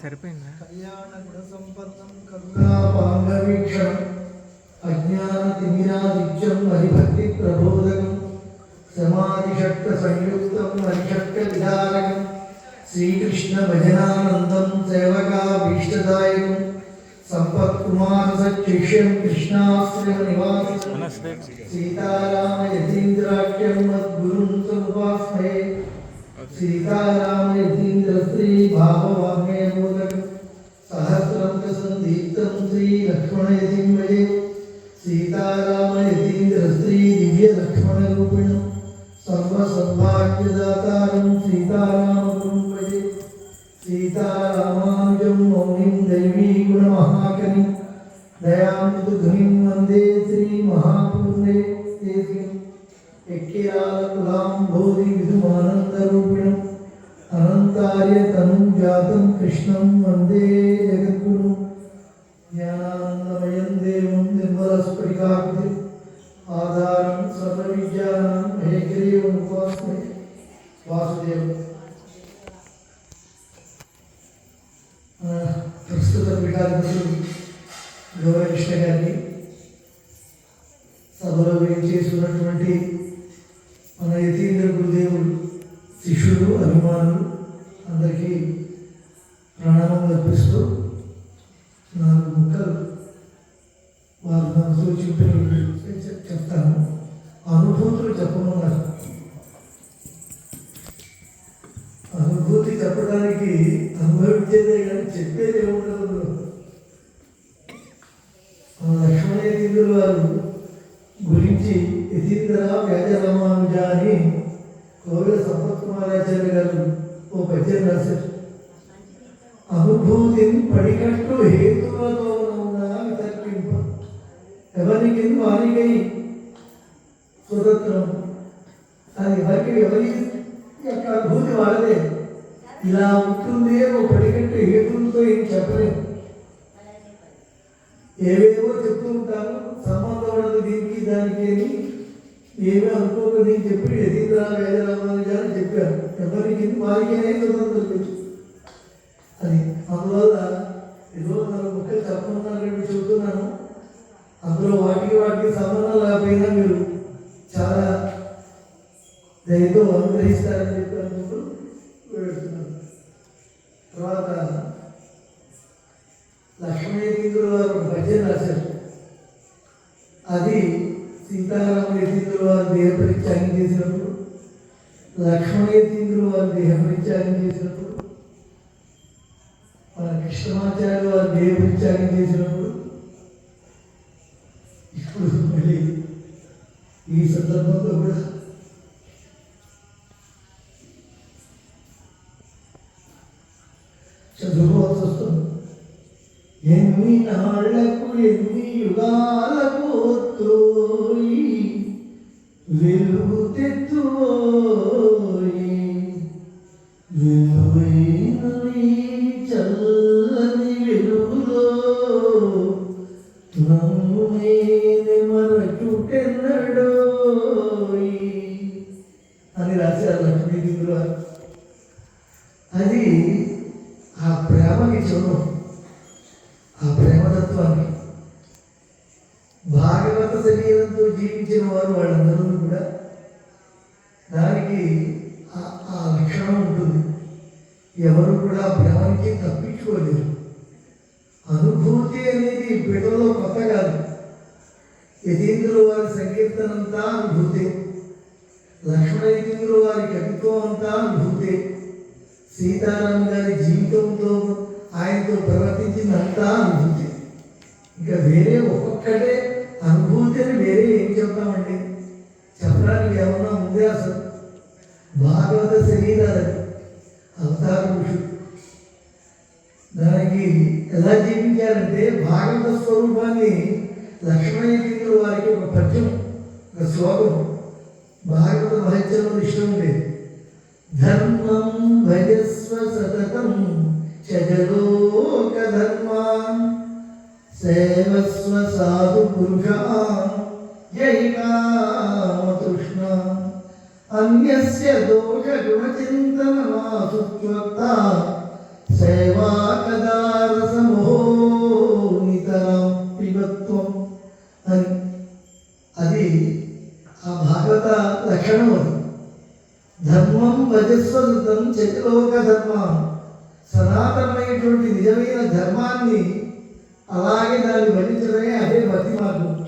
సరిపోయిందా కళ్యాణ గుణ సంపన్నం కరుణాపాంగవీక్షణం అజ్ఞాన తిమిరాదిత్యం హరిభక్తి ప్రబోధకం సమాధిషట్క సంయుక్తం హరిషట్క విధారకం శ్రీకృష్ణ భజనానందం సేవకాభీష్టదాయకం सम्पत्कुमारसच्छिष्यं कृष्णाश्रयनिवासं सीतारामयतीन्द्राख्यं मद्गुरुं समुपास्महे सीतारामयतीन्द्रस्त्रीभाववाङ्मय मोदकं सहस्रं च सन्दीप्तं श्रीलक्ष्मणयतीं वये सीतारामयतीन्द्रस्त्रीदिव्यलक्ष्मणरूपिणं सर्वसौभाग्यदातारं सीतारामपुरं वये सीतारामान् యతింబయే సీతారామ యతీంద్ర శ్రీ దివ్య లక్ష్మణ రూపిణం సర్వ సౌభాగ్యదాతారం సీతారామగురుం భజే సీతారామానుజం మౌనిం దైవీ గుణమహాకని దయామృతు ధునిం వందే శ్రీ మహాపూర్ణే దేశికం ఎక్కిరాలకులాంబోధి ప్రస్తుత పీఠాధిపతులు గౌరవిష్ణ గారిని సభలో చేస్తున్నటువంటి మన యతీంద్ర గురుదేవుడు శిష్యులు అభిమానులు అందరికీ ప్రణామం అర్పిస్తూ నాలుగు ముక్కలు వారు మనసు చెప్పిన చెప్తాను. అనుభూతులు చెప్పమన్నారు. అనుభూతి చెప్పడానికి అనుభవించేదే కానీ చెప్పేది ఏముండదు మన లక్ష్మణేంద్రుల వారు గురించి యతీంద్ర వ్యాజరామానుజ అని కోవిల సంపత్ కుమారాచార్య గారు ఓ పద్యం రాశారు. అనుభూతిని పడికట్టు హేతులతో ఉన్న వితర్కింప. ఎవరికి వారికై స్వతంత్రం? అది ఎవరికి ఎవరి యొక్క అనుభూతి వాళ్ళదే ఇలా ఉంటుంది ఓ పడికట్టు హేతులతో ఏం చెప్పలేము ఏవేవో చెప్తూ ఉంటారు సంబంధం ఉండదు దీనికి దానికి అని ఏమీ అనుకోక నేను చెప్పి యతీంద్ర వేదరామానుజ అని చెప్పాను. ఎవరికి వారికి అనేది అది అందువల్ల ఏదో నాలుగు ముక్కలు చెబుతున్నాను. అందులో వాటికి వాటికి సంబంధం లేకపోయినా మీరు చాలా దయతో అనుగ్రహిస్తారని చెప్పి అనుకుంటూ వెళ్తున్నాను తర్వాత లక్ష్మణేంద్రుల వారు భజన రాశారు. అది సీతారామ యతీంద్రుల వారు దేహపరిత్యాగం చేసినప్పుడు లక్ష్మణేంద్రుల వారు దేహపరిత్యాగం చేసినప్పుడు మన కృష్ణమాచార్య వారు దేహపరిత్యాగం చేసినప్పుడు ఇప్పుడు మళ్ళీ ఈ సందర్భంలో కూడా చదువుకోవాల్సి వస్తుంది ఎన్ని నాళ్ళకు ఎన్ని యుగాలకు తోయ వెలుగు తెత్తువోయి చల్లని వెలుగులో నన్ను నేనే మరచుటెన్నడోయి. అని రాశారు లక్ష్మీదేవులు అది ఆ ప్రేమకి చూడం ఆ ప్రేమతత్వాన్ని. భాగవత శరీరంతో జీవించిన వారు వాళ్ళు ఎవరు కూడా భ్రమకి తప్పించుకోలేరు. అనుభూతి అనేది పిడలో కొత్త కాదు. యతీంద్రుల వారి సంకీర్తన అంతా అనుభూతే. లక్ష్మణ యతీంద్రుల వారి కవిత్వం అంతా అనుభూతే. సీతారాం గారి జీవితంతో ఆయనతో ప్రవర్తించిందంతా అనుభూతి. ఇంకా వేరే ఒక్కొక్కటే అనుభూతి అని వేరే ఏం చెప్తామండి? చెప్పడానికి ఏమన్నా ఉందే అసలు? భాగవత శరీరాలు అవతారం దానికి ఎలా జీవించారంటే భాగవత స్వరూపాన్ని లక్ష్మణేంద్రుల వారికి ఒక పద్యం ఒక శ్లోకం. భాగవత మహత్యంలో ఇష్టం లేదు. ధర్మం భజస్వ సతతం చజలోక ధర్మాన్ సేవస్వ సాధు పురుష జైకామతృష్ణ అన్యస్య దోష గుణచింతన మాసుత్వక్త సేవా కదా నితరం పిబత్వం అని అది ఆ భాగవత లక్షణం అది ధర్మం భజస్వతం చతిలోక ధర్మ సనాతనమైనటువంటి నిజమైన ధర్మాన్ని అలాగే దాన్ని భజించడమే అదే భక్తి మార్గం